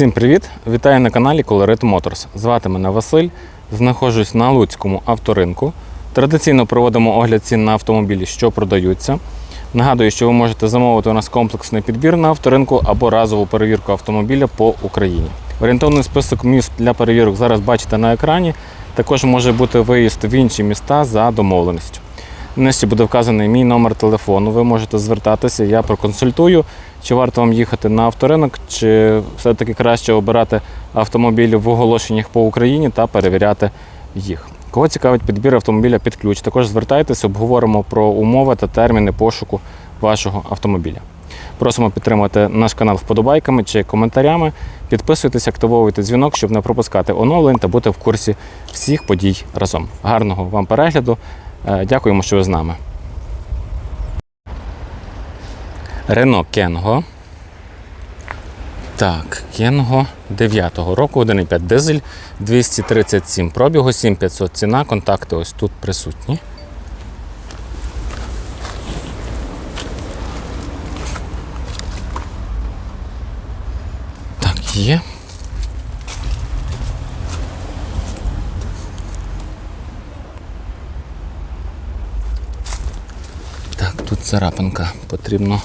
Всім привіт! Вітаю на каналі Colorit Motors. Звати мене Василь. Знаходжусь на Луцькому авторинку. Традиційно проводимо огляд цін на автомобілі, що продаються. Нагадую, що ви можете замовити у нас комплексний підбір на авторинку або разову перевірку автомобіля по Україні. Орієнтовний список міст для перевірок зараз бачите на екрані. Також може бути виїзд в інші міста за домовленістю. Нижче буде вказаний мій номер телефону. Ви можете звертатися, я проконсультую, чи варто вам їхати на авторинок, чи все-таки краще обирати автомобілі в оголошеннях по Україні та перевіряти їх. Кого цікавить підбір автомобіля під ключ, також звертайтеся, обговоримо про умови та терміни пошуку вашого автомобіля. Просимо підтримати наш канал вподобайками чи коментарями. Підписуйтесь, активовуйте дзвінок, щоб не пропускати оновлень та бути в курсі всіх подій разом. Гарного вам перегляду! Е, Дякуємо, що ви з нами. Рено Кенго. Так, Кенго 9-го року, 1,5 дизель, 237 пробігу, 7500 ціна, контакти ось тут присутні. Так, є. Так, тут царапинка потрібно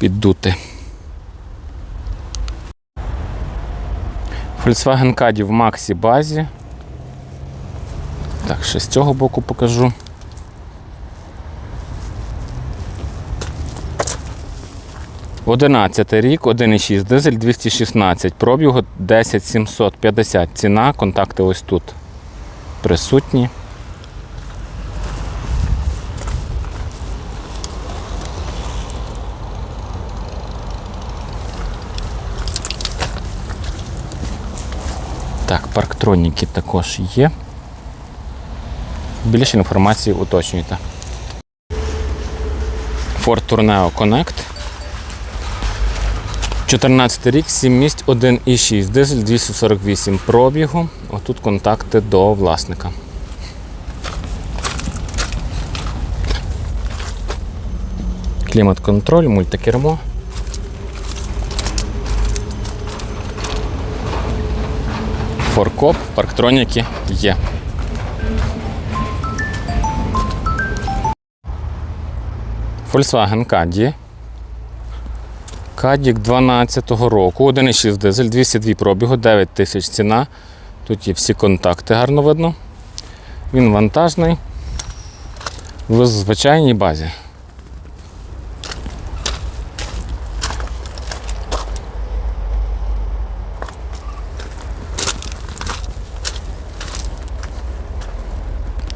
піддути. Volkswagen Caddy в Maxi базі. Так, ще з цього боку покажу. Одинадцятий рік, 1,6 дизель, 216 пробігу, 10750 ціна, контакти ось тут присутні. Так, парктроніки також є. Більше інформації уточнюйте. Ford Tourneo Connect. 14 рік, 7 місць, 1,6 дизель, 248 пробігу. Отут контакти до власника. Клімат-контроль, мультикермо. Форкоп, парктроніки є. Volkswagen Caddy. Кадік 12-го року, 1,6 дизель, 202 пробігу, 9 тисяч ціна. Тут є всі контакти гарно видно. Він вантажний в звичайній базі.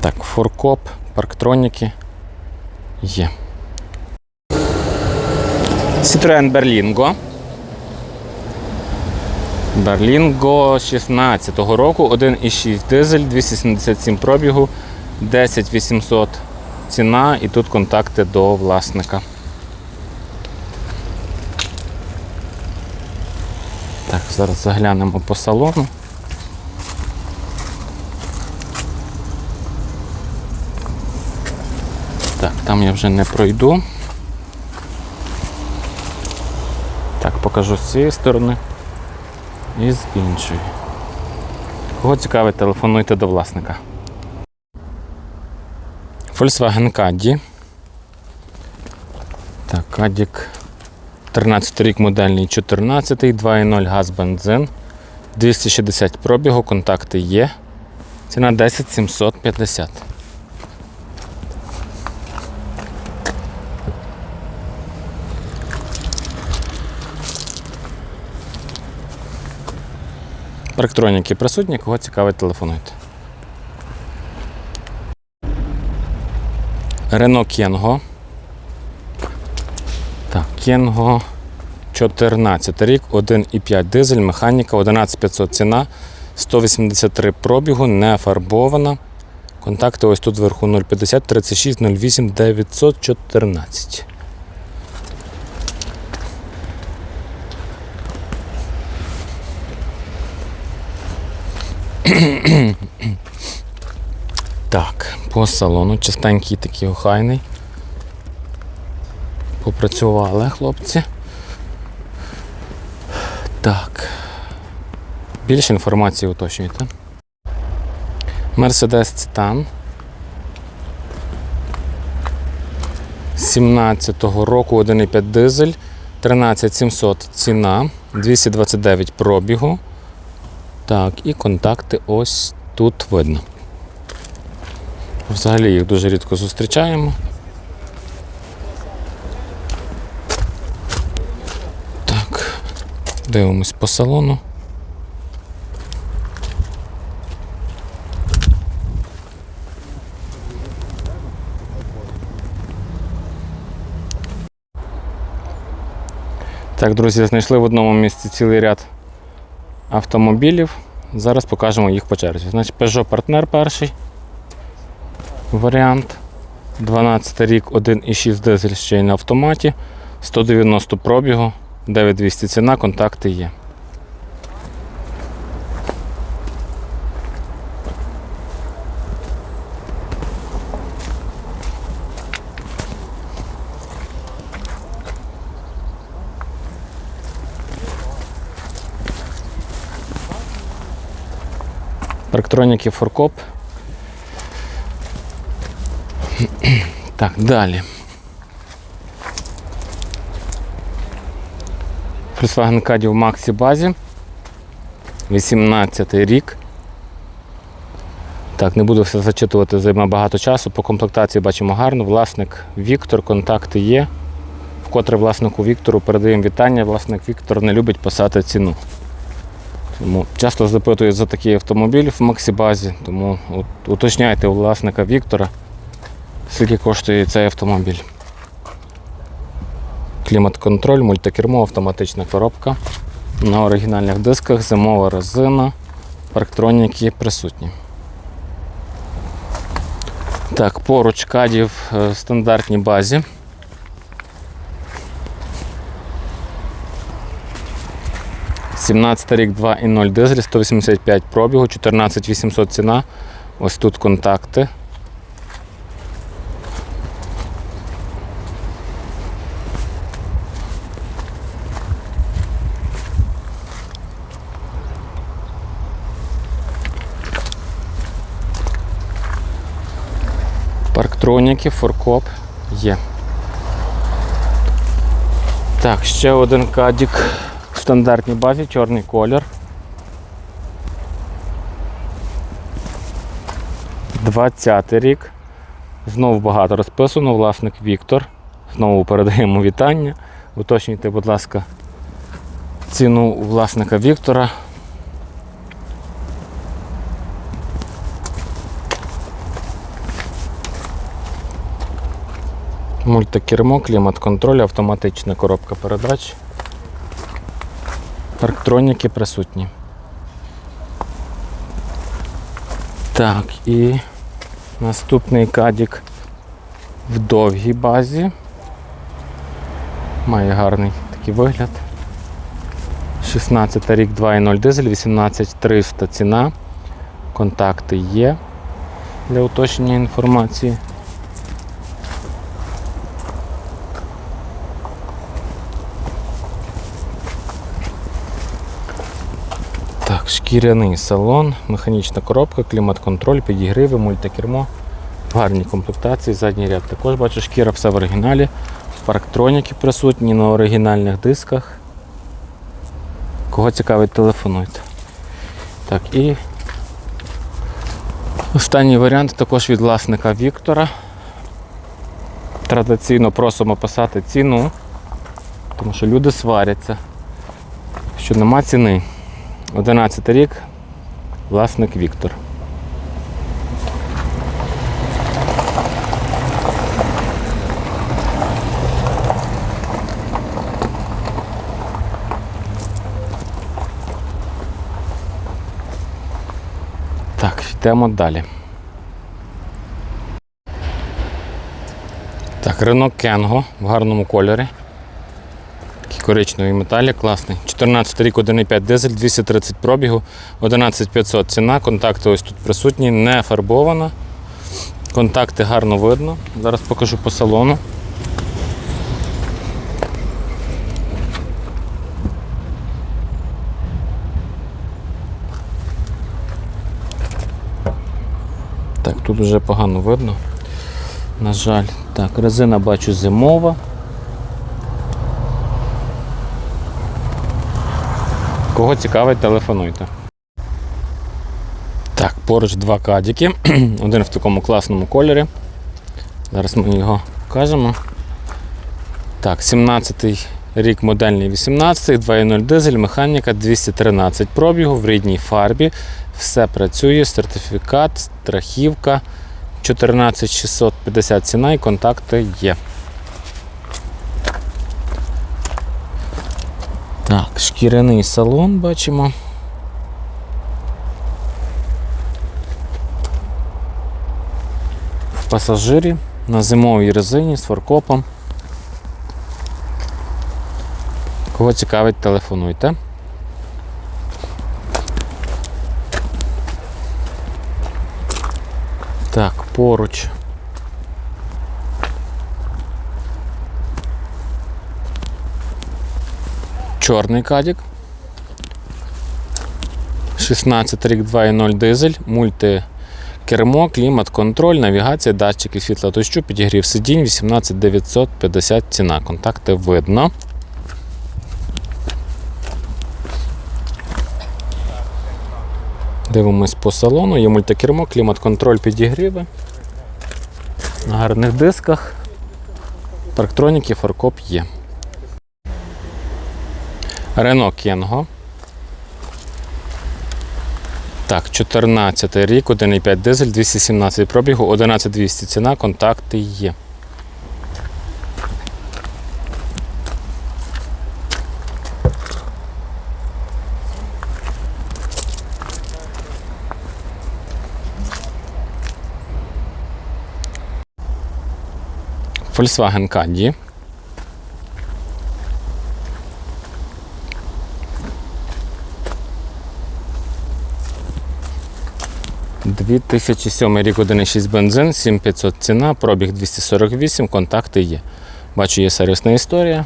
Так, форкоп, парктроніки є. Citroen Berlingo. Berlingo 16-го року, 1,6 дизель, 277 пробігу, 10800 ціна і тут контакти до власника. Так, зараз заглянемо по салону. Так, там я вже не пройду. Так, покажу з цієї сторони і з іншої. Кого цікавить, телефонуйте до власника. Volkswagen Caddy. Так, Кадік 13 рік модельний 14, 2.0 газ бензин. 260 пробігу, контакти є. Ціна 10 750. Парктроніки присутні, кого цікавить, телефонуйте. Рено Кенго. Так, Кенго 14 рік, 1,5 дизель, механіка, 11500 ціна, 183 пробігу, не фарбована. Контакти ось тут вверху 050 36 08 914. Так, по салону чистенький такий охайний. Попрацювали хлопці. Так. Більше інформації уточнюйте. Mercedes Titan 17-го року 1,5 дизель, 13700 ціна, 229 пробігу. Так, і контакти ось тут видно. Взагалі їх дуже рідко зустрічаємо. Так, дивимось по салону. Так, друзі, знайшли в одному місці цілий ряд автомобілів. Зараз покажемо їх по черзі. Значить, Peugeot Partner перший варіант. 12 рік, 1,6 дизель ще й на автоматі. 190 пробігу, 9200 ціна, контакти є. Парктроніки Форкоп. Так, далі. Volkswagen Caddy в Maxi базі. 18 рік. Так, не буду все зачитувати, займе багато часу. По комплектації бачимо гарно. Власник Віктор, контакти є. Вкотре власнику Віктору передаємо вітання. Власник Віктор не любить писати ціну. Тому часто запитують за такий автомобіль в Максібазі, тому уточняйте у власника Віктора, скільки коштує цей автомобіль. Клімат-контроль, мультикермо, автоматична коробка. На оригінальних дисках зимова резина, парктроніки присутні. Так, поруч кадів е, в стандартній базі. – 17 рік 2,0 дизель, 185 пробігу, 14800 ціна. Ось тут контакти. Парктроніки, форкоп є. Так, ще один кадік стандартній базі, чорний колір. 20 рік. Знову багато розписано, власник Віктор. Знову передаємо вітання. Уточнюйте, будь ласка, ціну у власника Віктора. Мультикермо, клімат-контроль, автоматична коробка передач. Парктроніки присутні. Так, і наступний кадік в довгій базі. Має гарний такий вигляд. 16 рік 2.0 дизель, 18300 ціна. Контакти є для уточнення інформації. Шкіряний салон, механічна коробка, клімат-контроль, підігриви, мультикермо. В гарній комплектації, задній ряд також бачу, шкіра все в оригіналі. Парктроніки присутні на оригінальних дисках. Кого цікавить, телефонуйте. Так, і останній варіант також від власника Віктора. Традиційно просимо писати ціну, тому що люди сваряться, що нема ціни. 11 рік, власник Віктор. Так, йдемо далі. Так, Renault Kengo в гарному кольорі коричневий металік, класний. 14 рік 1,5 дизель, 230 пробігу, 11500 ціна, контакти ось тут присутні, не фарбована. Контакти гарно видно. Зараз покажу по салону. Так, тут вже погано видно. На жаль, так, резина бачу зимова. Кого цікавить, телефонуйте. Так, поруч два кадіки. Один в такому класному кольорі. Зараз ми його покажемо. Так, 17-й рік модельний 18, 2.0 дизель, механіка 213 пробігу в рідній фарбі. Все працює, сертифікат, страхівка. 14650 ціна і контакти є. Так, шкіряний салон бачимо. В пасажирі на зимовій резині з форкопом. Кого цікавить, телефонуйте. Так, поруч. Чорний кадік. 16 рік 2.0 дизель, мультикермо, клімат, контроль, навігація, датчики світла дощу, підігрів сидінь, 18950 ціна. Контакти видно. Дивимось по салону, є мультикермо, клімат-контроль, підігріви. На гарних дисках. Парктроніки, фаркоп є. Рено Кенго. Так, 14 рік, 1,5 дизель, 217 пробігу, 11200 ціна, контакти є. Volkswagen Caddy. 2007 рік 1,6 бензин, 7500 ціна, пробіг 248, контакти є. Бачу, є сервісна історія.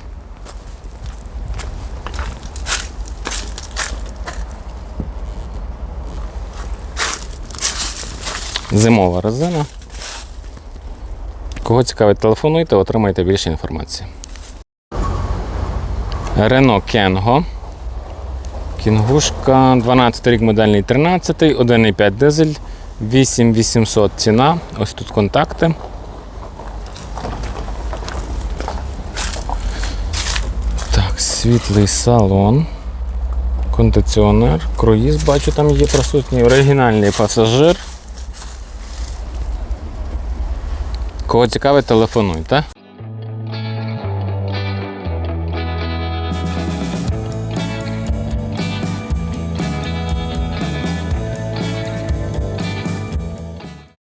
Зимова резина. Кого цікавить, телефонуйте, отримайте більше інформації. Renault Kengo. Кінгушка 12 рік модельний 13, 1,5 дизель, 8800 ціна. Ось тут контакти. Так, світлий салон. Кондиціонер, круїз, бачу, там є присутній, оригінальний пасажир. Кого цікавить, телефонуйте.